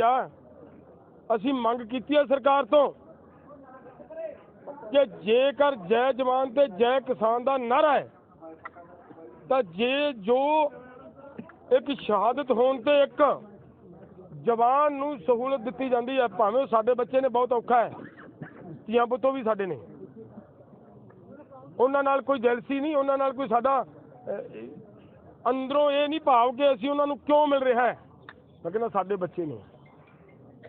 ਆ। ਅਸੀਂ ਮੰਗ ਕੀਤੀ ਆ ਸਰਕਾਰ ਤੋਂ ਕਿ ਜੇਕਰ ਜੈ ਜਵਾਨ ਤੇ ਜੈ ਕਿਸਾਨ ਦਾ ਨਾਰਾ ਹੈ, ਤਾਂ ਜੇ ਜੋ ਇੱਕ ਸ਼ਹਾਦਤ ਹੋਣ ਤੇ ਇੱਕ ਜਵਾਨ ਨੂੰ ਸਹੂਲਤ ਦਿੱਤੀ ਜਾਂਦੀ ਹੈ, ਭਾਵੇਂ ਉਹ ਸਾਡੇ ਬੱਚੇ ਨੇ ਬਹੁਤ ਔਖਾ ਹੈ, ਧੀਆਂ ਪੁੱਤੋਂ ਵੀ ਸਾਡੇ ਨੇ। ਉਹਨਾਂ ਨਾਲ ਕੋਈ ਜੈਲਸੀ ਨਹੀਂ, ਉਹਨਾਂ ਨਾਲ ਕੋਈ ਸਾਡਾ ਅੰਦਰੋਂ ਇਹ ਨਹੀਂ ਭਾਵ ਕਿ ਅਸੀਂ ਉਹਨਾਂ ਨੂੰ ਕਿਉਂ ਮਿਲ ਰਿਹਾ ਹੈ। ਮੈਂ ਕਹਿੰਦਾ ਸਾਡੇ ਬੱਚੇ ਨੇ।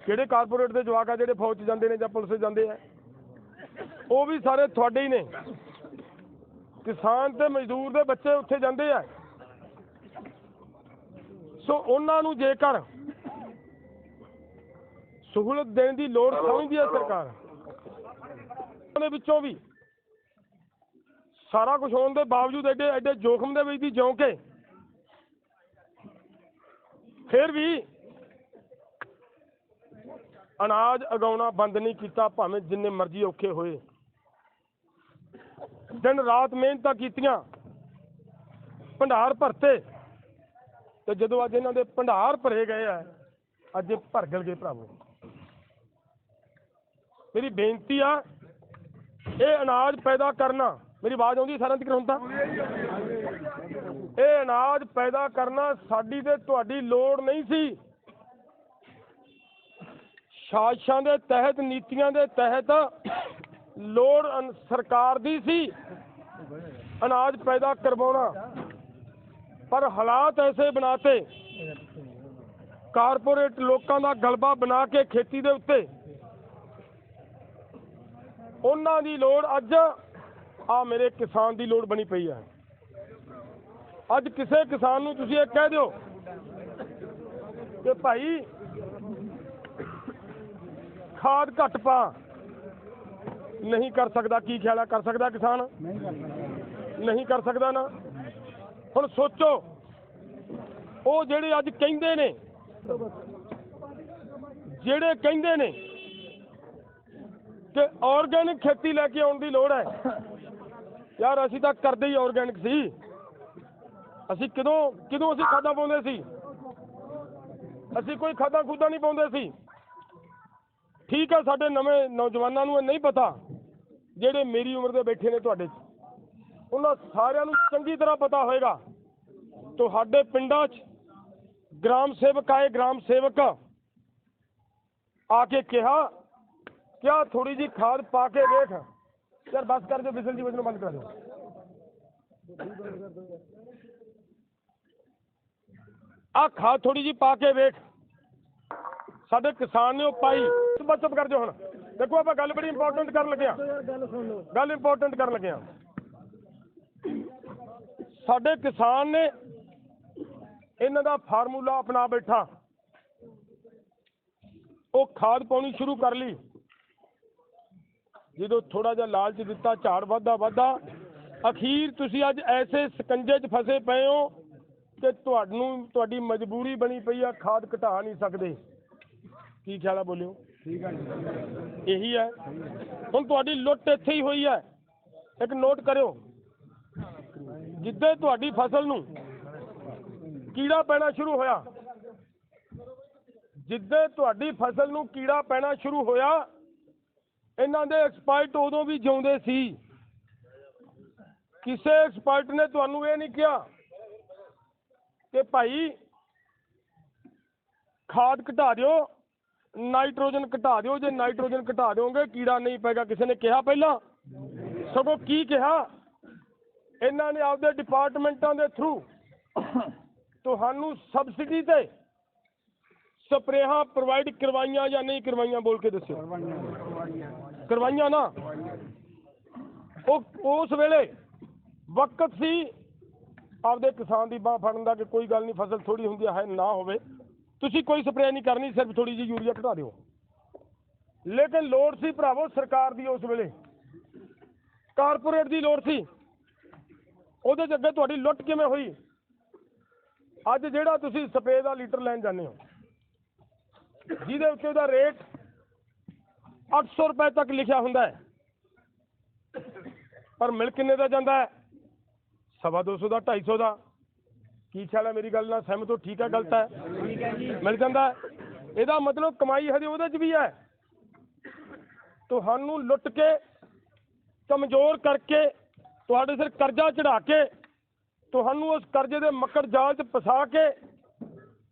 ਕਿਹੜੇ ਕਾਰਪੋਰੇਟ ਦੇ ਜਵਾਕ ਆ ਜਿਹੜੇ ਫੌਜ 'ਚ ਜਾਂਦੇ ਨੇ ਜਾਂ ਪੁਲਿਸ 'ਚ ਜਾਂਦੇ ਆ ਉਹ ਵੀ ਸਾਰੇ ਤੁਹਾਡੇ ਹੀ ਨੇ। ਕਿਸਾਨ ਤੇ ਮਜ਼ਦੂਰ ਦੇ ਬੱਚੇ ਉੱਥੇ ਜਾਂਦੇ ਆ। ਸੋ ਉਹਨਾਂ ਨੂੰ ਜੇਕਰ ਸਹੂਲਤ ਦੇਣ ਦੀ ਲੋੜ ਸਮਝਦੀ ਹੈ ਸਰਕਾਰ ਉਹਦੇ ਵਿੱਚੋਂ ਵੀ ਸਾਰਾ ਕੁਝ ਹੋਣ ਦੇ ਬਾਵਜੂਦ ਐਡੇ ਐਡੇ ਜੋਖਮ ਦੇ ਵਿੱਚ ਦੀ ਜਿਉਂ ਕੇ ਫਿਰ ਵੀ ਅਨਾਜ ਉਗਾਉਣਾ ਬੰਦ ਨਹੀਂ ਕੀਤਾ, ਭਾਵੇਂ ਜਿੰਨੇ ਮਰਜ਼ੀ ਔਖੇ ਹੋਏ। ਦਿਨ ਰਾਤ ਮਿਹਨਤਾਂ ਕੀਤੀਆਂ, ਭੰਡਾਰ ਭਰਤੇ। ਤੇ ਜਦੋਂ ਅੱਜ ਇਹਨਾਂ ਦੇ ਭੰਡਾਰ ਭਰੇ ਗਏ ਆ, ਅੱਜ ਇਹ ਭਰਗਲ ਗਏ ਭਰਾਵੋ। ਮੇਰੀ ਬੇਨਤੀ ਆ, ਇਹ ਅਨਾਜ ਪੈਦਾ ਕਰਨਾ, ਮੇਰੀ ਆਵਾਜ਼ ਆਉਂਦੀ ਸਾਰਿਆਂ ਤੱਕ ਹੁਣ ਤਾਂ? ਇਹ ਅਨਾਜ ਪੈਦਾ ਕਰਨਾ ਸਾਡੀ ਤੇ ਤੁਹਾਡੀ ਲੋੜ ਨਹੀਂ ਸੀ। ਸਾਜ਼ਿਸ਼ਾਂ ਦੇ ਤਹਿਤ, ਨੀਤੀਆਂ ਦੇ ਤਹਿਤ ਲੋੜ ਸਰਕਾਰ ਦੀ ਸੀ, ਅਨਾਜ ਪੈਦਾ ਕਰਵਾਉਣਾ। ਪਰ ਹਾਲਾਤ ਐਸੇ ਬਣਾਤੇ, ਕਾਰਪੋਰੇਟ ਲੋਕਾਂ ਦਾ ਗਲਬਾ ਬਣਾ ਕੇ ਖੇਤੀ ਦੇ ਉੱਤੇ। ਉਹਨਾਂ ਦੀ ਲੋੜ ਅੱਜ, ਆ ਮੇਰੇ ਕਿਸਾਨ ਦੀ ਲੋੜ ਬਣੀ ਪਈ ਹੈ ਅੱਜ ਕਿਸੇ ਕਿਸਾਨ ਨੂੰ ਤੁਸੀਂ ਇਹ ਕਹਿ ਦਿਓ ਕਿ ਭਾਈ ਖਾਦ ਘੱਟ ਪਾ। ਨਹੀਂ ਕਰ ਸਕਦਾ, ਕੀ ਖਿਆਲ ਹੈ ਕਰ ਸਕਦਾ ਕਿਸਾਨ? ਨਹੀਂ ਕਰ ਸਕਦਾ ਨਾ। ਹੁਣ ਸੋਚੋ, ਉਹ ਜਿਹੜੇ ਅੱਜ ਕਹਿੰਦੇ ਨੇ, ਜਿਹੜੇ ਕਹਿੰਦੇ ਨੇ ਕਿ ਆਰਗੈਨਿਕ ਖੇਤੀ ਲੈ ਕੇ ਆਉਣ ਦੀ ਲੋੜ ਹੈ। ਯਾਰ, ਅਸੀਂ ਤਾਂ ਕਰਦੇ ਹੀ ਆਰਗੈਨਿਕ ਸੀ। ਅਸੀਂ ਕਦੋਂ ਕਦੋਂ ਅਸੀਂ ਖਾਦਾਂ ਪਾਉਂਦੇ ਸੀ? ਅਸੀਂ ਕੋਈ ਖਾਦਾਂ ਖੂਦਾਂ ਨਹੀਂ ਪਾਉਂਦੇ ਸੀ। ਠੀਕ ਆ, ਸਾਡੇ ਨਵੇਂ ਨੌਜਵਾਨਾਂ ਨੂੰ ਇਹ ਨਹੀਂ ਪਤਾ ਜਿਹੜੇ ਮੇਰੀ ਉਮਰ ਦੇ ਬੈਠੇ ਨੇ ਤੁਹਾਡੇ 'ਚ। ਉਹਨਾਂ ਸਾਰਿਆਂ ਨੂੰ ਚੰਗੀ ਤਰ੍ਹਾਂ ਪਤਾ ਹੋਏਗਾ। ਤੁਹਾਡੇ ਪਿੰਡਾਂ 'ਚ ਗ੍ਰਾਮ ਸੇਵਕ ਆਏ, ਗ੍ਰਾਮ ਸੇਵਕ ਆ ਕੇ ਕਿਹਾ, ਕਿਆ ਥੋੜੀ ਜੀ ਖਾਦ ਪਾ ਕੇ ਵੇਖ। ਯਾਰ ਬਸ ਕਰ ਦਿਓ ਬਿਸਲ ਜੀ ਵਜਨੋਂ ਬੰਦ ਕਰ ਦਿਓ। ਆ ਖਾਦ ਥੋੜੀ ਜੀ ਪਾ ਕੇ ਵੇਖ। ਸਾਡੇ ਕਿਸਾਨ ਨੇ ਉਹ ਪਾਈ। ਚੁੱਪ ਚੁੱਪ ਕਰ ਦਿਓ ਹੁਣ। ਦੇਖੋ ਆਪਾਂ ਗੱਲ ਬੜੀ ਇੰਪੋਰਟੈਂਟ ਕਰਨ ਲੱਗੇ ਆ ਗੱਲ ਇੰਪੋਰਟੈਂਟ ਕਰਨ ਲੱਗੇ ਆ ਸਾਡੇ ਕਿਸਾਨ ਨੇ ਇਹਨਾਂ ਦਾ ਫਾਰਮੂਲਾ ਅਪਣਾ ਬੈਠਾ। ਉਹ ਖਾਦ ਪਾਉਣੀ ਸ਼ੁਰੂ ਕਰ ਲਈ। ਜਦੋਂ ਥੋੜਾ ਜਿਹਾ ਲਾਲਚ ਦਿੱਤਾ, ਝਾੜ ਵਾਧਾ ਵਾਧਾ। ਅਖੀਰ ਤੁਸੀਂ ਅੱਜ ਐਸੇ ਸਕੰਜੇ 'ਚ ਫਸੇ ਪਏ ਹੋ ਕਿ ਤੁਹਾਨੂੰ, ਤੁਹਾਡੀ ਮਜਬੂਰੀ ਬਣੀ ਪਈ ਆ, ਖਾਦ ਘਟਾ ਨਹੀਂ ਸਕਦੇ। ਕੀ ਖਿਆਲ ਆ ਬੋਲਿਓ? ਇਹੀ ਹੈ। ਹੁਣ ਤੁਹਾਡੀ ਲੁੱਟ ਇੱਥੇ ਹੀ ਹੋਈ ਹੈ। ਇੱਕ ਨੋਟ ਕਰਿਓ। ਜਿੱਦੇ ਤੁਹਾਡੀ ਫਸਲ ਨੂੰ ਕੀੜਾ ਪੈਣਾ ਸ਼ੁਰੂ ਹੋਇਆ, ਜਿੱਦੇ ਤੁਹਾਡੀ ਫਸਲ ਨੂੰ ਕੀੜਾ ਪੈਣਾ ਸ਼ੁਰੂ ਹੋਇਆ, ਇਹਨਾਂ ਦੇ ਐਕਸਪਰਟ ਉਦੋਂ ਵੀ ਜਿਉਂਦੇ ਸੀ। ਕਿਸੇ ਐਕਸਪਰਟ ਨੇ ਤੁਹਾਨੂੰ ਇਹ ਨਹੀਂ ਕਿਹਾ ਕਿ ਭਾਈ ਖਾਦ ਘਟਾ ਦਿਓ ਨਾਈਟ੍ਰੋਜਨ ਘਟਾ ਦਿਓ, ਜੇ ਨਾਈਟ੍ਰੋਜਨ ਘਟਾ ਦਿਓਗੇ, ਕੀੜਾ ਨਹੀਂ ਪੈਗਾ ਕਿਸੇ ਨੇ ਕਿਹਾ ਪਹਿਲਾਂ? ਸਗੋਂ ਕੀ ਕਿਹਾ? ਇਹਨਾਂ ਨੇ ਆਪਦੇ ਡਿਪਾਰਟਮੈਂਟਾਂ ਦੇ ਥਰੂ ਤੁਹਾਨੂੰ ਸਬਸਿਡੀ ਤੇ ਸਪਰੇਹਾਂ ਪ੍ਰੋਵਾਈਡ ਕਰਵਾਈਆਂ ਜਾਂ ਨਹੀਂ ਕਰਵਾਈਆਂ ਬੋਲ ਕੇ ਦੱਸਿਓ। ਕਰਵਾਈਆਂ ਨਾ? ਉਹ ਉਸ ਵੇਲੇ ਵਕਤ ਸੀ, ਆਪਦੇ ਕਿਸਾਨ ਦੀ ਬਾਹ ਫੜਨ ਦਾ ਕਿ ਕੋਈ ਗੱਲ ਨਹੀਂ, ਫਸਲ ਥੋੜੀ ਹੁੰਦੀ ਹੈ ਨਾ ਹੋਵੇ। ਤੁਸੀਂ ਕੋਈ ਸਪਰੇਅ ਨਹੀਂ ਕਰਨੀ, ਸਿਰਫ ਥੋੜੀ ਜਿਹੀ ਯੂਰੀਆ ਘਟਾ ਦਿਓ। ਲੇਕਿਨ ਲੋੜ ਸੀ ਭਰਾਵੋ ਸਰਕਾਰ ਦੀ ਉਸ ਵੇਲੇ। ਕਾਰਪੋਰੇਟ ਦੀ ਲੋੜ ਸੀ। ਉਹਦੇ ਚ ਅੱਗੇ ਤੁਹਾਡੀ ਲੁੱਟ ਕਿਵੇਂ ਹੋਈ? ਅੱਜ ਜਿਹੜਾ ਤੁਸੀਂ ਸਪਰੇਅ ਦਾ ਲੀਟਰ ਲੈਣ ਜਾਂਦੇ ਹੋ, ਜਿਹਦੇ ਉੱਤੇ ਉਹਦਾ ਰੇਟ 800 ਰੁਪਏ ਤੱਕ ਲਿਖਿਆ ਹੁੰਦਾ ਹੈ। ਪਰ ਮਿਲ ਕਿੰਨੇ ਦਾ ਜਾਂਦਾ ਹੈ? ਸਵਾ ਦੋ ਸੌ ਦਾ 250 ਦਾ। ਕੀ ਖਿਆਲ ਹੈ ਮੇਰੀ ਗੱਲ ਨਾਲ? ਸਹਿਮਤ ਹੋ? ਠੀਕ ਹੈ ਗਲਤ ਹੈ? ਮਿਲ ਜਾਂਦਾ ਇਹਦਾ ਮਤਲਬ ਕਮਾਈ ਹਜੇ ਉਹਦੇ 'ਚ ਵੀ ਹੈ। ਤੁਹਾਨੂੰ ਲੁੱਟ ਕੇ ਕਮਜ਼ੋਰ ਕਰਕੇ ਤੁਹਾਡੇ ਸਿਰ ਕਰਜ਼ਾ ਚੜਾ ਕੇ ਤੁਹਾਨੂੰ ਉਸ ਕਰਜ਼ੇ ਦੇ ਮੱਕੜ ਜਾਲ 'ਚ ਫਸਾ ਕੇ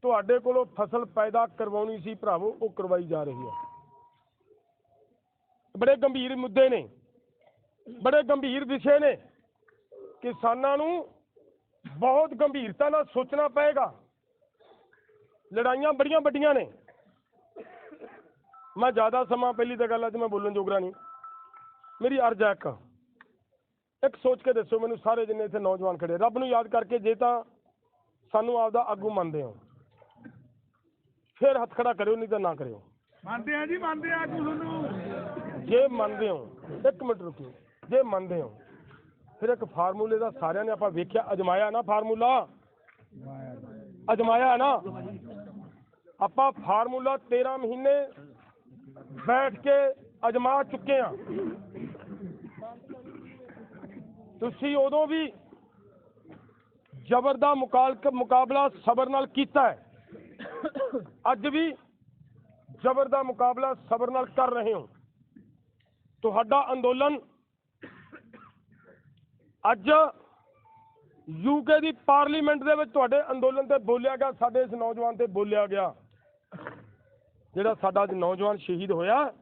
ਤੁਹਾਡੇ ਕੋਲੋਂ ਫਸਲ ਪੈਦਾ ਕਰਵਾਉਣੀ ਸੀ ਭਰਾਵੋ ਉਹ ਕਰਵਾਈ ਜਾ ਰਹੀ ਹੈ। ਬੜੇ ਗੰਭੀਰ ਮੁੱਦੇ ਨੇ। ਬੜੇ ਗੰਭੀਰ ਵਿਸ਼ੇ ਨੇ। ਕਿਸਾਨਾਂ ਨੂੰ ਬਹੁਤ ਗੰਭੀਰਤਾ ਨਾਲ ਸੋਚਣਾ ਪਏਗਾ। ਲੜਾਈਆਂ ਬੜੀਆਂ ਵੱਡੀਆਂ ਨੇ। ਮੈਂ ਜ਼ਿਆਦਾ ਸਮਾਂ ਪਹਿਲੀ ਤਾਂ ਗੱਲ ਅੱਜ ਮੈਂ ਬੋਲਣ ਜੋਗਰਾ ਨਹੀਂ। ਮੇਰੀ ਅਰਜ਼ ਹੈ ਇੱਕ। ਇੱਕ ਸੋਚ ਕੇ ਦੱਸੋ ਮੈਨੂੰ ਸਾਰੇ ਜਿੰਨੇ ਇੱਥੇ ਨੌਜਵਾਨ ਖੜੇ ਰੱਬ ਨੂੰ ਯਾਦ ਕਰਕੇ ਜੇ ਤਾਂ ਸਾਨੂੰ ਆਪਦਾ ਆਗੂ ਮੰਨਦੇ ਹੋ। ਫਿਰ ਹੱਥ ਖੜਾ ਕਰਿਓ ਨਹੀਂ ਤਾਂ ਨਾ ਕਰਿਓ। ਮੰਨਦੇ ਆ ਜੀ ਮੰਨਦੇ ਆ ਆਗੂ ਤੁਹਾਨੂੰ। ਜੇ ਮੰਨਦੇ ਹੋ ਇੱਕ ਮਿੰਟ ਰੁਕਿਓ। ਜੇ ਮੰਨਦੇ ਹੋ ਫਿਰ ਇੱਕ ਫਾਰਮੂਲੇ ਦਾ ਸਾਰਿਆਂ ਨੇ ਆਪਾਂ ਵੇਖਿਆ ਅਜਮਾਇਆ ਨਾ ਫਾਰਮੂਲਾ? ਅਜਮਾਇਆ ਨਾ। ਆਪਾਂ ਫਾਰਮੂਲਾ 13 ਮਹੀਨੇ ਬੈਠ ਕੇ ਅਜਮਾ ਚੁੱਕੇ ਆ ਤੁਸੀਂ ਉਦੋਂ ਵੀ ਜ਼ਬਰ ਦਾ ਮੁਕਾਬਲਾ ਸਬਰ ਨਾਲ ਕੀਤਾ ਹੈ। ਅੱਜ ਵੀ ਜ਼ਬਰ ਦਾ ਮੁਕਾਬਲਾ ਸਬਰ ਨਾਲ ਕਰ ਰਹੇ ਹੋ। ਤੁਹਾਡਾ ਅੰਦੋਲਨ ਅੱਜ ਯੂਕੇ ਦੀ ਪਾਰਲੀਮੈਂਟ ਦੇ ਵਿੱਚ ਤੁਹਾਡੇ ਅੰਦੋਲਨ ਤੇ ਬੋਲਿਆ ਗਿਆ, ਸਾਡੇ ਇਸ ਨੌਜਵਾਨ ਤੇ ਬੋਲਿਆ ਗਿਆ। ਜਿਹੜਾ ਸਾਡਾ ਅੱਜ ਨੌਜਵਾਨ ਸ਼ਹੀਦ ਹੋਇਆ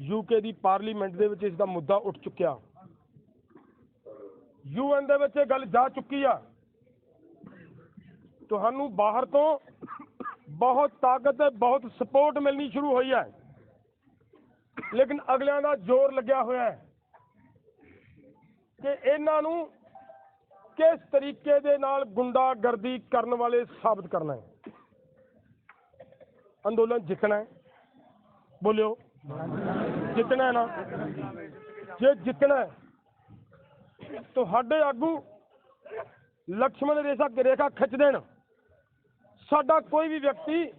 ਯੂਕੇ ਦੀ ਪਾਰਲੀਮੈਂਟ ਦੇ ਵਿੱਚ ਇਸ ਦਾ ਮੁੱਦਾ ਉੱਠ ਚੁੱਕਿਆ। ਯੂਐਨ ਦੇ ਵਿੱਚ ਇਹ ਗੱਲ ਜਾ ਚੁੱਕੀ ਆ। ਤੁਹਾਨੂੰ ਬਾਹਰ ਤੋਂ ਬਹੁਤ ਤਾਕਤ ਤੇ ਬਹੁਤ ਸਪੋਰਟ ਮਿਲਣੀ ਸ਼ੁਰੂ ਹੋਈ ਹੈ। ਲੇਕਿਨ ਅਗਲਿਆਂ ਦਾ ਜ਼ੋਰ ਲੱਗਿਆ ਹੋਇਆ ਹੈ। ਕਿ ਇਹਨਾਂ ਨੂੰ ਕਿਸ ਤਰੀਕੇ ਦੇ ਨਾਲ ਗੁੰਡਾਗਰਦੀ ਕਰਨ ਵਾਲੇ ਸਾਬਤ ਕਰਨਾ ਹੈ? ਅੰਦੋਲਨ ਜਿੱਤਣਾ ਹੈ। ਬੋਲਿਓ। ਜਿੱਤਣਾ ਹੈ ਨਾ? ਜੇ ਜਿੱਤਣਾ ਹੈ ਤੁਹਾਡੇ ਆਗੂ ਲਕਸ਼ਮਣ ਰੇਖਾ ਰੇਖਾ ਖਿੱਚ ਦੇਣ। ਸਾਡਾ ਕੋਈ ਵੀ ਵਿਅਕਤੀ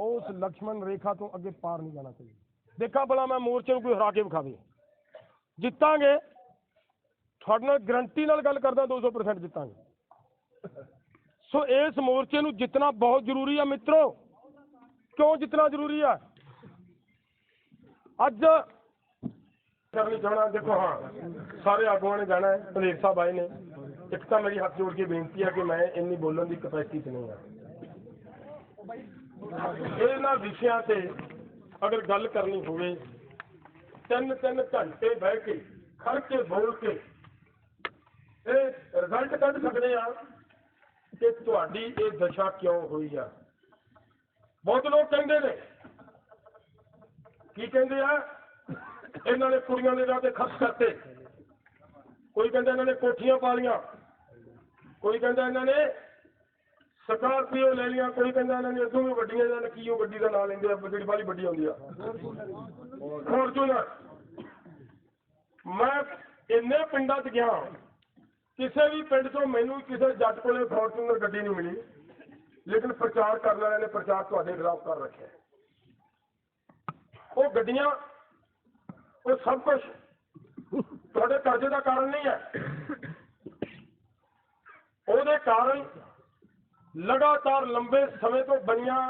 ਉਸ ਲਕਸ਼ਮਣ ਰੇਖਾ ਤੋਂ ਅੱਗੇ ਪਾਰ ਨਹੀਂ ਜਾਣਾ ਚਾਹੀਦਾ। ਦੇਖਾਂ ਭਲਾ ਮੈਂ ਮੋਰਚੇ ਨੂੰ ਕੋਈ ਹਰਾ ਕੇ ਵਿਖਾਵੇ। ਜਿੱਤਾਂਗੇ ਤੁਹਾਡੇ ਨਾਲ ਗਰੰਟੀ ਨਾਲ ਗੱਲ ਕਰਦਾ 200% ਜਿੱਤਾਂਗੇ। ਸੋ ਇਸ ਮੋਰਚੇ ਨੂੰ ਜਿੱਤਣਾ ਬਹੁਤ ਜ਼ਰੂਰੀ ਆ ਮਿੱਤਰੋ। ਕਿਉਂ ਜਿੱਤਣਾ ਜ਼ਰੂਰੀ ਆ? ਅੱਜ ਕਰਨੀ ਚਾਹਣਾ ਦੇਖੋ ਹਾਂ, ਸਾਰੇ ਆਗੂਆਂ ਨੇ ਜਾਣਾ ਹੈ ਭਲੇਰ ਸਾਹਿਬ ਆਏ ਨੇ। ਇੱਕ ਤਾਂ ਮੇਰੀ ਹੱਥ ਜੋੜ ਕੇ ਬੇਨਤੀ ਆ ਕਿ ਮੈਂ ਇੰਨੀ ਬੋਲਣ ਦੀ ਕਪੈਸਿਟੀ 'ਚ ਨਹੀਂ ਆ ਇਹਨਾਂ ਵਿਸ਼ਿਆਂ ਤੇ ਅਗਰ ਗੱਲ ਕਰਨੀ ਹੋਵੇ ਤਿੰਨ ਤਿੰਨ ਘੰਟੇ ਬਹਿ ਕੇ ਖੜ ਕੇ, ਬੋਲ ਕੇ ਇਹ ਰਿਜ਼ਲਟ ਕੱਢ ਸਕਦੇ ਆ ਕਿ ਤੁਹਾਡੀ ਇਹ ਦਸ਼ਾ ਕਿਉਂ ਹੋਈ ਆ? ਬਹੁਤ ਲੋਕ ਕਹਿੰਦੇ ਨੇ। ਕੀ ਕਹਿੰਦੇ ਆ? ਇਹਨਾਂ ਨੇ ਕੁੜੀਆਂ ਦੇ ਰਾਹ ਤੇ ਖਰਚ ਕਰਤੇ। ਕੋਈ ਕਹਿੰਦਾ ਇਹਨਾਂ ਨੇ ਕੋਠੀਆਂ ਪਾ ਲੀਆਂ ਕੋਈ ਕਹਿੰਦਾ ਇਹਨਾਂ ਨੇ ਸਕਾਰਪੀਓ ਲੈ ਲੀਆਂ ਕੋਈ ਕਹਿੰਦਾ ਇਹਨਾਂ ਨੇ ਇਦੋਂ ਵੀ ਵੱਡੀਆਂ ਜਾਂ ਕੀ ਉਹ ਗੱਡੀ ਦਾ ਨਾਂ ਲੈਂਦੇ ਆ, ਜਿਹੜੀ ਬਾਲੀ ਵੱਡੀ ਆਉਂਦੀ ਆ। ਫੋਰਚੂਨਰ ਮੈਂ ਇੰਨੇ ਪਿੰਡਾਂ 'ਚ ਗਿਆ। ਕਿਸੇ ਵੀ ਪਿੰਡ 'ਚੋਂ ਮੈਨੂੰ ਕਿਸੇ ਜੱਟ ਕੋਲੇ ਫੋਰਚੂਨਰ ਗੱਡੀ ਨਹੀਂ ਮਿਲੀ। ਲੇਕਿਨ ਪ੍ਰਚਾਰ ਕਰਨ ਵਾਲਿਆਂ ਨੇ ਪ੍ਰਚਾਰ ਤੁਹਾਡੇ ਖਿਲਾਫ ਕਰ ਰੱਖਿਆ ਉਹ ਗੱਡੀਆਂ, ਉਹ ਸਭ ਕੁਝ ਤੁਹਾਡੇ ਕਰਜ਼ੇ ਦਾ ਕਾਰਨ ਨਹੀਂ ਹੈ। ਉਹਦੇ ਕਾਰਨ ਲਗਾਤਾਰ ਲੰਬੇ ਸਮੇਂ ਤੋਂ ਬਣੀਆਂ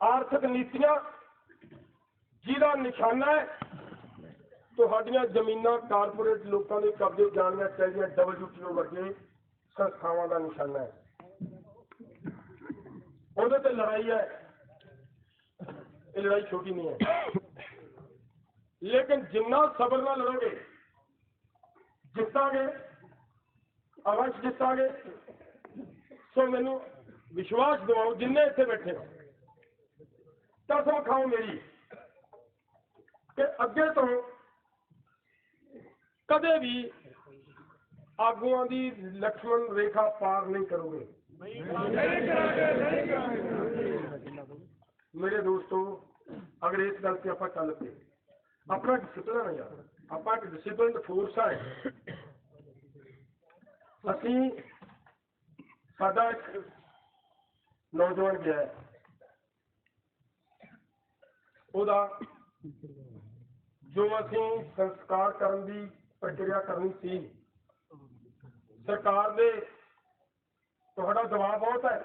ਆਰਥਿਕ ਨੀਤੀਆਂ, ਜਿਹਦਾ ਨਿਸ਼ਾਨਾ ਹੈ ਤੁਹਾਡੀਆਂ ਜ਼ਮੀਨਾਂ ਕਾਰਪੋਰੇਟ ਲੋਕਾਂ ਦੇ ਕਬਜ਼ੇ ਜਾਣੀਆਂ ਚਾਹੀਦੀਆਂ ਡਬਲਯੂਟੀਓ ਵਰਗੇ ਸੰਸਥਾਵਾਂ ਦਾ ਨਿਸ਼ਾਨਾ ਹੈ। ਉਹਦੇ ਤੇ ਲੜਾਈ ਹੈ। ਇਹ ਲੜਾਈ ਛੋਟੀ ਨਹੀਂ ਹੈ। ਲੇਕਿਨ ਜਿੰਨਾ ਸਬਰ ਨਾਲ ਲੜੋਗੇ, ਜਿੱਤਾਂਗੇ, ਅਵਸ਼ ਜਿੱਤਾਂਗੇ, ਸੋ ਮੈਨੂੰ ਵਿਸ਼ਵਾਸ ਦਿਵਾਓ ਜਿੰਨੇ ਇੱਥੇ ਬੈਠੇ ਹੋ। ਕਸਮ ਖਾਓ ਮੇਰੀ ਕਿ ਅੱਗੇ ਤੋਂ ਕਦੇ ਵੀ ਆਗੂਆਂ ਦੀ ਲਕਸ਼ਮਣ ਰੇਖਾ ਪਾਰ ਨਹੀਂ ਕਰੋਗੇ। ਮੇਰੇ ਦੋਸਤੋ, ਅਗਰ ਇਸ ਗੱਲ ਤੇ ਆਪਾਂ ਚੱਲ ਪਏ, ਆਪਣਾ ਡਿਸਪਲਿਨ ਹੈ ਯਾਰ, ਆਪਾਂ ਇੱਕ ਡਿਸਪਲਿਨਡ ਫੋਰਸ ਹੈ ਅਸੀਂ ਸਾਡਾ ਇੱਕ ਨੌਜਵਾਨ ਗਿਆ ਉਹਦਾ ਜੋ ਅਸੀਂ ਸੰਸਕਾਰ ਕਰਨ ਦੀ ਪ੍ਰਕਿਰਿਆ ਕਰਨੀ ਸੀ। ਸਰਕਾਰ ਦੇ ਤੁਹਾਡਾ ਦਬਾਅ ਬਹੁਤ ਹੈ।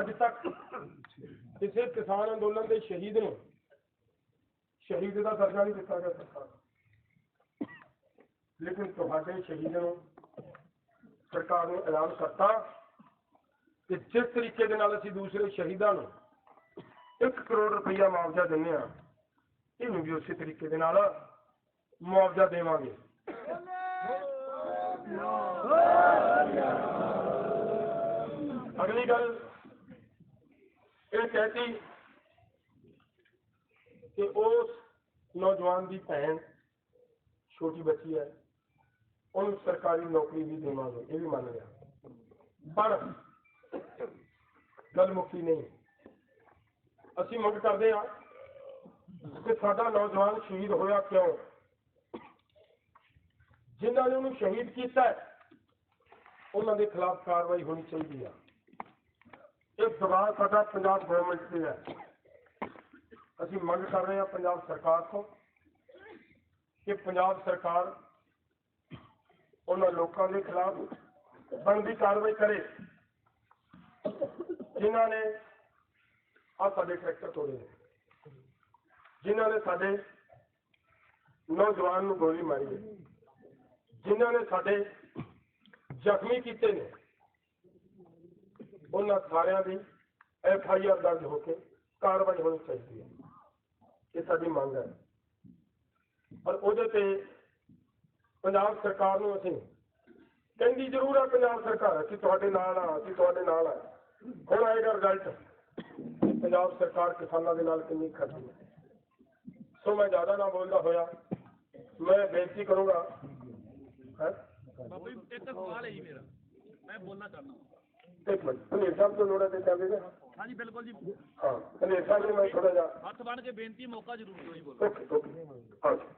ਅੱਜ ਤੱਕ ਕਿਸੇ ਕਿਸਾਨ ਅੰਦੋਲਨ ਦੇ ਸ਼ਹੀਦ ਨੂੰ ਸ਼ਹੀਦ ਦਾ ਦਰਜਾ ਨਹੀਂ ਦਿੱਤਾ ਗਿਆ ਸਰਕਾਰ ਲੇਕਿਨ ਤੁਹਾਡੇ ਸ਼ਹੀਦ ਨੂੰ ਸਰਕਾਰ ਨੇ ਐਲਾਨ ਕਰਤਾ ਕਿ ਜਿਸ ਤਰੀਕੇ ਦੇ ਨਾਲ ਅਸੀਂ ਦੂਸਰੇ ਸ਼ਹੀਦਾਂ ਨੂੰ 1 ਕਰੋੜ ਰੁਪਈਆ ਮੁਆਵਜ਼ਾ ਦਿੰਦੇ ਆ ਇਹਨੂੰ ਵੀ ਉਸੇ ਤਰੀਕੇ ਦੇ ਨਾਲ ਮੁਆਵਜ਼ਾ ਦੇਵਾਂਗੇ ਅਗਲੀ ਗੱਲ ਇਹ ਕਹਿਤੀ ਕਿ ਉਸ ਨੌਜਵਾਨ ਦੀ ਭੈਣ ਛੋਟੀ ਬੱਚੀ ਹੈ ਉਹਨੂੰ ਸਰਕਾਰੀ ਨੌਕਰੀ ਵੀ ਦੇਵਾਂਗੇ ਇਹ ਵੀ ਮੰਨ ਲਿਆ ਪਰ ਗੱਲ ਮੁੱਕੀ ਨਹੀਂ ਅਸੀਂ ਮੰਗ ਕਰਦੇ ਹਾਂ ਕਿ ਸਾਡਾ ਨੌਜਵਾਨ ਸ਼ਹੀਦ ਹੋਇਆ ਕਿਉਂ ਜਿਨ੍ਹਾਂ ਨੇ ਉਹਨੂੰ ਸ਼ਹੀਦ ਕੀਤਾ ਉਹਨਾਂ ਦੇ ਖਿਲਾਫ ਕਾਰਵਾਈ ਹੋਣੀ ਚਾਹੀਦੀ ਆ। ਇਹ ਦਬਾਅ ਸਾਡਾ ਪੰਜਾਬ ਗਵਰਨਮੈਂਟ ਤੇ ਹੈ। ਅਸੀਂ ਮੰਗ ਕਰ ਰਹੇ ਹਾਂ ਪੰਜਾਬ ਸਰਕਾਰ ਤੋਂ ਕਿ ਪੰਜਾਬ ਸਰਕਾਰ ਉਹਨਾਂ ਲੋਕਾਂ ਦੇ ਖਿਲਾਫ ਬਣਦੀ ਕਾਰਵਾਈ ਕਰੇ, ਜਿਨ੍ਹਾਂ ਨੇ ਆ ਸਾਡੇ ਟਰੈਕਟਰ ਤੋੜੇ ਨੇ, ਜਿਨ੍ਹਾਂ ਨੇ ਸਾਡੇ ਨੌਜਵਾਨ ਨੂੰ ਗੋਲੀ ਮਾਰੀ ਹੈ। ਜਿਨ੍ਹਾਂ ਨੇ ਸਾਡੇ ਜ਼ਖਮੀ ਕੀਤੇ ਨੇ, ਉਹਨਾਂ ਸਾਰਿਆਂ ਦੀ ਐਫ ਆਈ ਆਰ ਦਰਜ ਹੋ ਕੇ ਕਾਰਵਾਈ ਹੋਣੀ ਚਾਹੀਦੀ ਹੈ। ਇਹ ਸਾਡੀ ਮੰਗ ਹੈ। ਪਰ ਉਹਦੇ ਤੇ ਪੰਜਾਬ ਸਰਕਾਰ ਨੂੰ ਅਸੀਂ ਕਹਿੰਦੀ ਜ਼ਰੂਰ ਆ, ਪੰਜਾਬ ਸਰਕਾਰ ਕਿ ਤੁਹਾਡੇ ਨਾਲ ਆ, ਅਸੀਂ ਤੁਹਾਡੇ ਨਾਲ ਆ। ਹੁਣ ਆਏਗਾ ਰਿਜ਼ਲਟ ਪੰਜਾਬ ਸਰਕਾਰ ਕਿਸਾਨਾਂ ਦੇ ਨਾਲ ਕਿੰਨੀ ਖੜਦੀ ਹੈ। ਸੋ ਮੈਂ ਜ਼ਿਆਦਾ ਨਾ ਬੋਲਦਾ ਹੋਇਆ, ਮੈਂ ਬੇਨਤੀ ਕਰੂੰਗਾ ਬਾਬਾ ਜੀ ਇੱਕ ਸਵਾਲ ਹੈ ਜੀ ਮੇਰਾ। ਮੈਂ ਬੋਲਣਾ ਚਾਹੁੰਦਾ ਇੱਕ ਮਿੰਟ ਸੁਨੀਲ ਸਾਹਿਬ ਤੋਂ ਲੋੜਾ ਦੇ ਚਾਹਦੇ ਨੇ? ਹਾਂਜੀ ਬਿਲਕੁਲ ਜੀ। ਹਾਂ ਸੁਨੀਲ ਸਾਹਿਬ ਨੂੰ ਮੈਂ ਥੋੜਾ ਜਿਹਾ ਹੱਥ ਬਣ ਕੇ ਬੇਨਤੀ ਹੈ, ਮੌਕਾ ਜ਼ਰੂਰ ਦਿਓ ਜੀ ਬੋਲੋ ਓਕੇ ਓਕੇ।